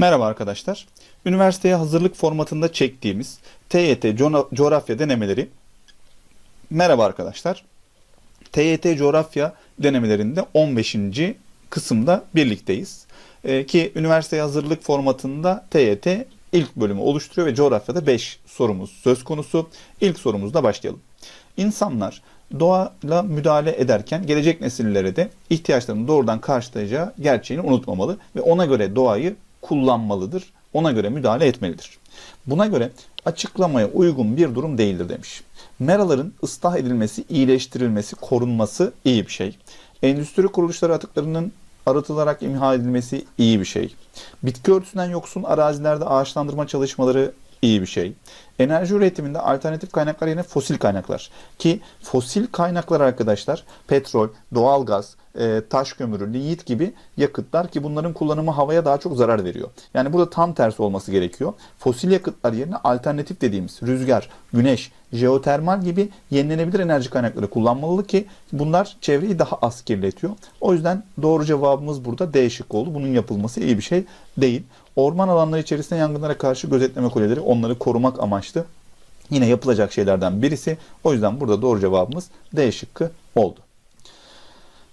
Merhaba arkadaşlar. Üniversiteye hazırlık formatında çektiğimiz TYT Coğra- coğrafya denemeleri. Merhaba arkadaşlar. TYT coğrafya denemelerinde 15. kısımda birlikteyiz. Ee, ki üniversiteye hazırlık formatında TYT ilk bölümü oluşturuyor ve coğrafyada 5 sorumuz söz konusu. İlk sorumuzla başlayalım. İnsanlar doğayla müdahale ederken gelecek nesillere de ihtiyaçlarını doğrudan karşılayacağı gerçeğini unutmamalı ve ona göre doğayı kullanmalıdır. Ona göre müdahale etmelidir. Buna göre açıklamaya uygun bir durum değildir demiş. Meraların ıslah edilmesi, iyileştirilmesi, korunması iyi bir şey. Endüstri kuruluşları atıklarının arıtılarak imha edilmesi iyi bir şey. Bitki örtüsünden yoksun arazilerde ağaçlandırma çalışmaları iyi bir şey. Enerji üretiminde alternatif kaynaklar yerine fosil kaynaklar. Ki fosil kaynaklar arkadaşlar petrol, doğalgaz, e, taş kömürü, linyit gibi yakıtlar ki bunların kullanımı havaya daha çok zarar veriyor. Yani burada tam tersi olması gerekiyor. Fosil yakıtlar yerine alternatif dediğimiz rüzgar, güneş, jeotermal gibi yenilenebilir enerji kaynakları kullanmalı ki bunlar çevreyi daha az kirletiyor. O yüzden doğru cevabımız burada D şıkkı oldu. Bunun yapılması iyi bir şey değil. Orman alanları içerisinde yangınlara karşı gözetleme kuleleri onları korumak amaçlı yine yapılacak şeylerden birisi. O yüzden burada doğru cevabımız D şıkkı oldu.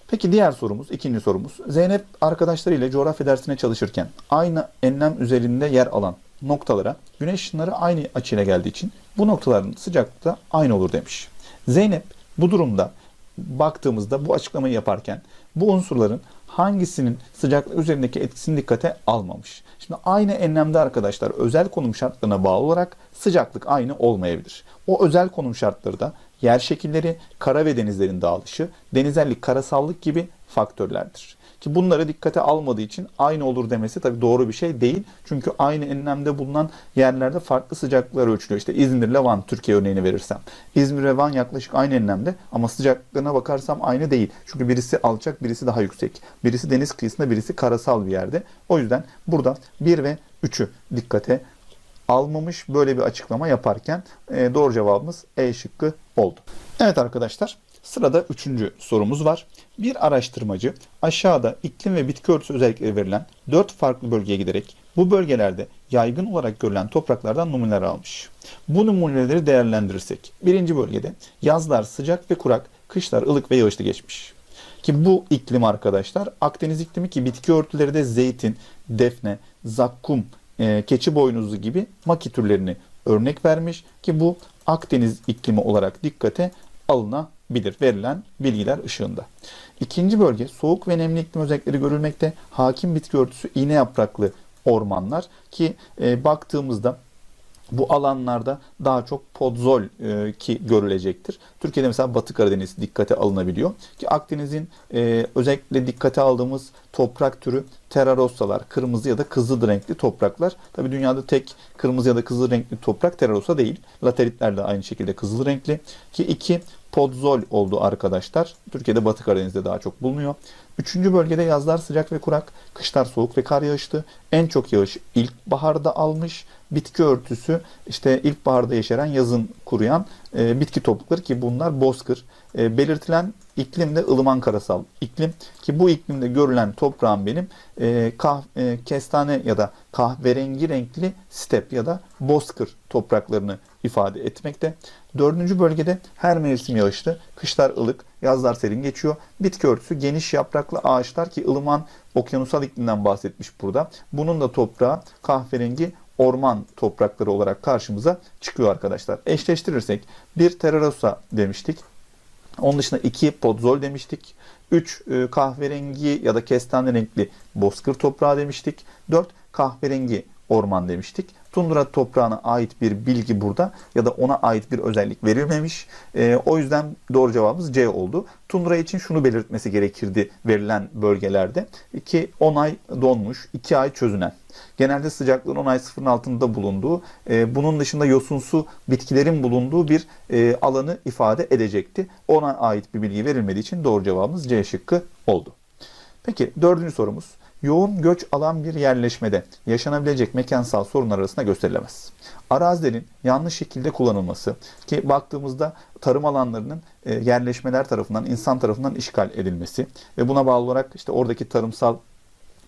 Peki diğer sorumuz, ikinci sorumuz. Zeynep arkadaşlarıyla coğrafya dersine çalışırken aynı enlem üzerinde yer alan noktalara güneş ışınları aynı açıyla geldiği için bu noktaların sıcaklığı da aynı olur demiş. Zeynep bu durumda baktığımızda bu açıklamayı yaparken bu unsurların hangisinin sıcaklık üzerindeki etkisini dikkate almamış. Şimdi aynı enlemde arkadaşlar özel konum şartlarına bağlı olarak sıcaklık aynı olmayabilir. O özel konum şartları da yer şekilleri, kara ve denizlerin dağılışı, denizellik, karasallık gibi faktörlerdir. Ki bunları dikkate almadığı için aynı olur demesi tabii doğru bir şey değil. Çünkü aynı enlemde bulunan yerlerde farklı sıcaklıklar ölçülüyor. İşte İzmir ile Van Türkiye örneğini verirsem. İzmir ve Van yaklaşık aynı enlemde ama sıcaklıklarına bakarsam aynı değil. Çünkü birisi alçak, birisi daha yüksek. Birisi deniz kıyısında, birisi karasal bir yerde. O yüzden burada 1 ve 3'ü dikkate almamış böyle bir açıklama yaparken e, doğru cevabımız E şıkkı oldu. Evet arkadaşlar sırada üçüncü sorumuz var. Bir araştırmacı aşağıda iklim ve bitki örtüsü özellikleri verilen dört farklı bölgeye giderek bu bölgelerde yaygın olarak görülen topraklardan numuneler almış. Bu numuneleri değerlendirirsek birinci bölgede yazlar sıcak ve kurak, kışlar ılık ve yağışlı geçmiş. Ki bu iklim arkadaşlar Akdeniz iklimi ki bitki örtüleri de zeytin, defne, zakkum, e, keçi boynuzu gibi maki türlerini örnek vermiş ki bu Akdeniz iklimi olarak dikkate alınabilir verilen bilgiler ışığında. İkinci bölge soğuk ve nemli iklim özellikleri görülmekte. Hakim bitki örtüsü iğne yapraklı ormanlar ki e, baktığımızda bu alanlarda daha çok podzol e, ki görülecektir. Türkiye'de mesela Batı Karadeniz dikkate alınabiliyor. Ki Akdeniz'in e, özellikle dikkate aldığımız toprak türü terarossalar, kırmızı ya da kızıl renkli topraklar. Tabi dünyada tek kırmızı ya da kızıl renkli toprak terarossa değil. Lateritler de aynı şekilde kızıl renkli. Ki iki podzol oldu arkadaşlar. Türkiye'de Batı Karadeniz'de daha çok bulunuyor. Üçüncü bölgede yazlar sıcak ve kurak, kışlar soğuk ve kar yağışlı. En çok yağış ilkbaharda almış. Bitki örtüsü işte ilkbaharda yeşeren, yazın kuruyan e, bitki toplulukları ki bunlar bozkır. E, belirtilen iklim de ılıman karasal iklim ki bu iklimde görülen toprağın benim e, kah, e, kestane ya da kahverengi renkli step ya da bozkır topraklarını ifade etmekte. Dördüncü bölgede her mevsim yağışlı, kışlar ılık, yazlar serin geçiyor. Bitki örtüsü geniş yapraklı ağaçlar ki ılıman okyanusal iklimden bahsetmiş burada. Bunun da toprağı kahverengi orman toprakları olarak karşımıza çıkıyor arkadaşlar. Eşleştirirsek bir terrarossa demiştik. Onun dışında 2 podzol demiştik. 3 kahverengi ya da kestane renkli bozkır toprağı demiştik. 4 kahverengi orman demiştik. Tundra toprağına ait bir bilgi burada ya da ona ait bir özellik verilmemiş. E, o yüzden doğru cevabımız C oldu. Tundra için şunu belirtmesi gerekirdi verilen bölgelerde. ki 10 ay donmuş, 2 ay çözünen. Genelde sıcaklığın 10 ay sıfırın altında bulunduğu, e, bunun dışında yosunsu bitkilerin bulunduğu bir e, alanı ifade edecekti. Ona ait bir bilgi verilmediği için doğru cevabımız C şıkkı oldu. Peki dördüncü sorumuz. Yoğun göç alan bir yerleşmede yaşanabilecek mekansal sorunlar arasında gösterilemez. Arazilerin yanlış şekilde kullanılması ki baktığımızda tarım alanlarının e, yerleşmeler tarafından, insan tarafından işgal edilmesi ve buna bağlı olarak işte oradaki tarımsal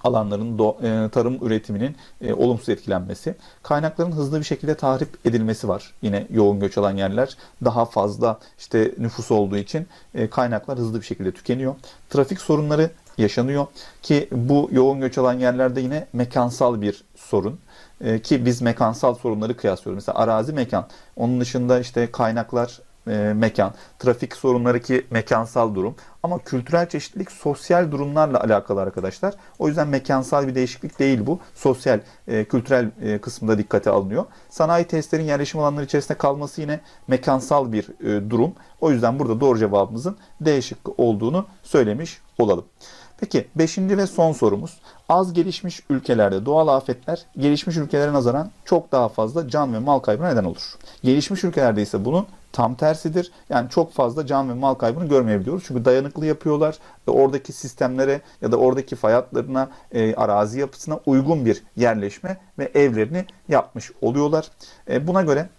alanların e, tarım üretiminin e, olumsuz etkilenmesi. Kaynakların hızlı bir şekilde tahrip edilmesi var. Yine yoğun göç alan yerler daha fazla işte nüfus olduğu için kaynaklar hızlı bir şekilde tükeniyor. Trafik sorunları yaşanıyor ki bu yoğun göç alan yerlerde yine mekansal bir sorun. E, ki biz mekansal sorunları kıyaslıyoruz. Mesela arazi mekan. Onun dışında işte kaynaklar e, mekan, trafik sorunları ki mekansal durum. Ama kültürel çeşitlilik sosyal durumlarla alakalı arkadaşlar. O yüzden mekansal bir değişiklik değil bu. Sosyal, e, kültürel e, kısmında dikkate alınıyor. Sanayi testlerin yerleşim alanları içerisinde kalması yine mekansal bir e, durum. O yüzden burada doğru cevabımızın D şıkkı olduğunu söylemiş olalım. Peki 5. ve son sorumuz. Az gelişmiş ülkelerde doğal afetler gelişmiş ülkelere nazaran çok daha fazla can ve mal kaybına neden olur. Gelişmiş ülkelerde ise bunun tam tersidir. Yani çok fazla can ve mal kaybını görmeyebiliyoruz. Çünkü dayanıklı yapıyorlar. Oradaki sistemlere ya da oradaki fay hatlarına, e, arazi yapısına uygun bir yerleşme ve evlerini yapmış oluyorlar. E, buna göre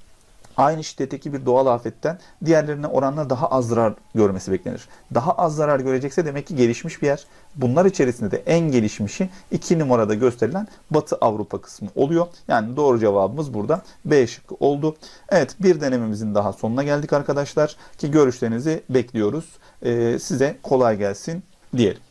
aynı şiddetteki bir doğal afetten diğerlerine oranla daha az zarar görmesi beklenir. Daha az zarar görecekse demek ki gelişmiş bir yer. Bunlar içerisinde de en gelişmişi 2 numarada gösterilen Batı Avrupa kısmı oluyor. Yani doğru cevabımız burada B şıkkı oldu. Evet bir denememizin daha sonuna geldik arkadaşlar. Ki görüşlerinizi bekliyoruz. Ee, size kolay gelsin diyelim.